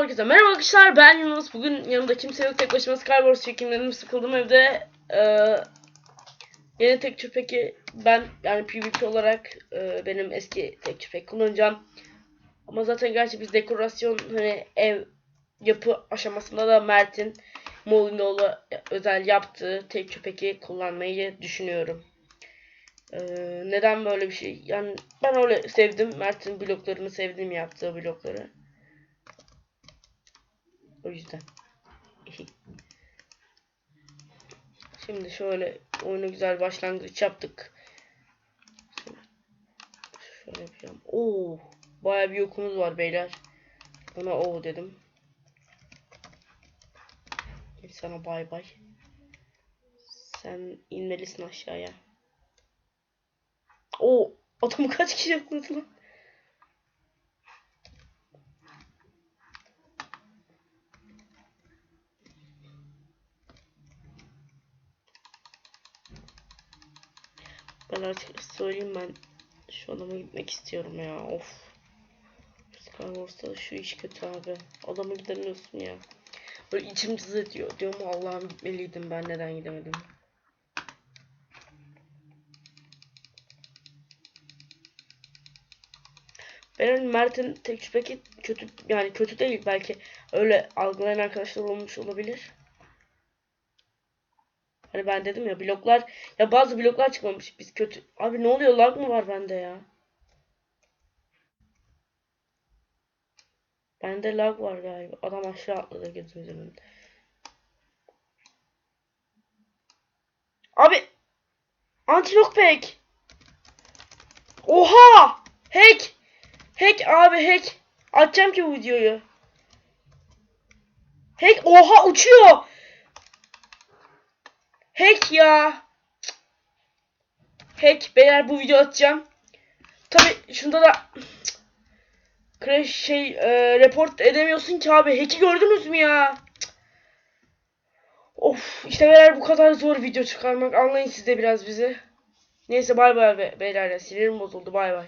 herkese merhaba arkadaşlar ben Yunus bugün yanımda kimse yok tek başıma Skywars çekimlerim sıkıldım evde ee, yeni tek tüfeki ben yani PvP olarak e, benim eski tek tüfek kullanacağım ama zaten gerçi biz dekorasyon hani ev yapı aşamasında da Mert'in Molinoğlu özel yaptığı tek tüfeki kullanmayı düşünüyorum. Ee, neden böyle bir şey? Yani ben öyle sevdim. Mert'in bloklarını sevdim yaptığı blokları. O yüzden. Şimdi şöyle oyunu güzel başlangıç yaptık. Şöyle yapacağım. Oo, baya bir yokumuz var beyler. Ona o dedim. Sana bay bay. Sen inmelisin aşağıya. O adamı kaç kişi yakaladı lan? Ben artık söyleyeyim ben şu adama gitmek istiyorum ya of. Skywars'ta şu iş kötü abi. Adamı gidemiyorsun ya. Böyle içim cız ediyor. Diyorum Allah'ım gitmeliydim ben neden gidemedim. Benim Mert'in tek şüpheki kötü yani kötü değil belki öyle algılayan arkadaşlar olmuş olabilir. Hani ben dedim ya bloklar ya bazı bloklar çıkmamış biz kötü. Abi ne oluyor lag mı var bende ya? Bende lag var galiba. Adam aşağı atladı gözümüzün önünde. Abi Antilok pack. Oha! Hack! Hack abi hack. Açacağım ki bu videoyu. Hack oha uçuyor. Hack ya. Hack beyler bu video atacağım. Tabi şunda da crash şey e, report edemiyorsun ki abi. Hack'i gördünüz mü ya? Of işte beyler bu kadar zor video çıkarmak. Anlayın siz de biraz bizi. Neyse bay bay be- beyler. Sinirim bozuldu bay bay.